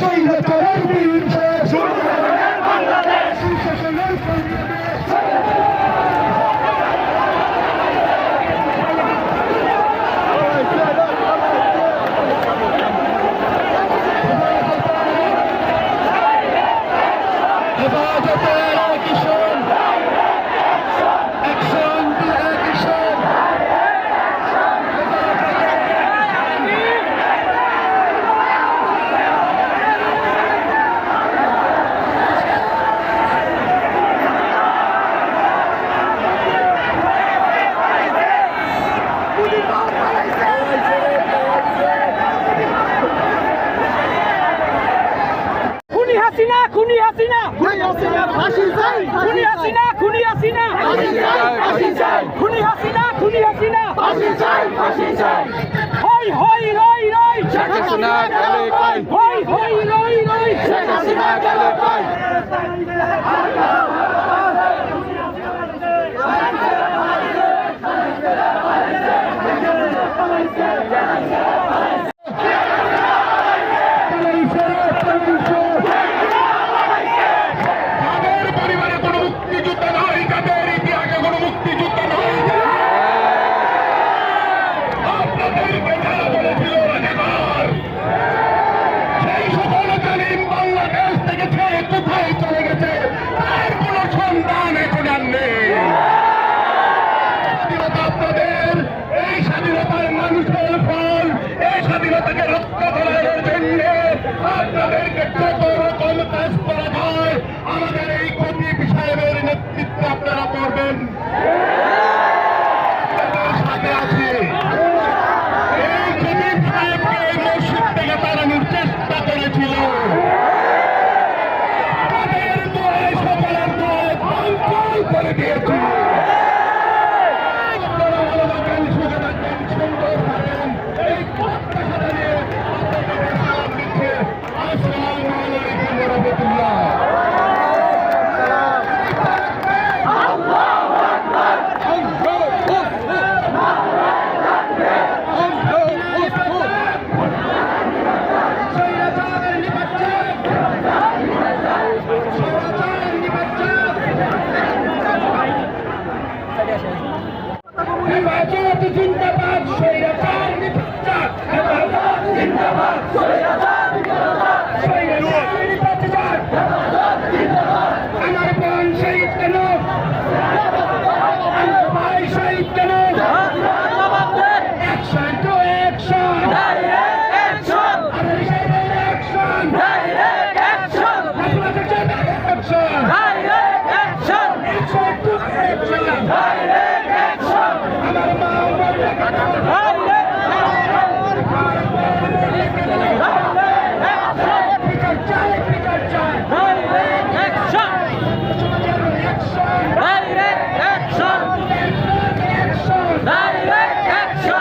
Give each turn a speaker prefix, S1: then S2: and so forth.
S1: স্বৈরাচারের দিন শেষ সুশাসনের বাংলাদেশ হেফাজতে কিশোর
S2: খুনি হাসিনা খুনি হাসিনা খুনি হাসিনা খুনি হাসিনা খুনি হাসিনা খুনি হাসিনা হই হই রই রই। হই হই রই রই।
S1: তাদের বাংলাদেশ থেকে ছেড়ে কোথায় চলে গেছে? তার কোন সন্ধান এখন আর নেই। এই স্বাধীনতার মানুষের ফল, এই স্বাধীনতাকে রক্ষা করার জন্য আপনাদেরকে কত রকম কাজ করা হয় আমাদের আমার মা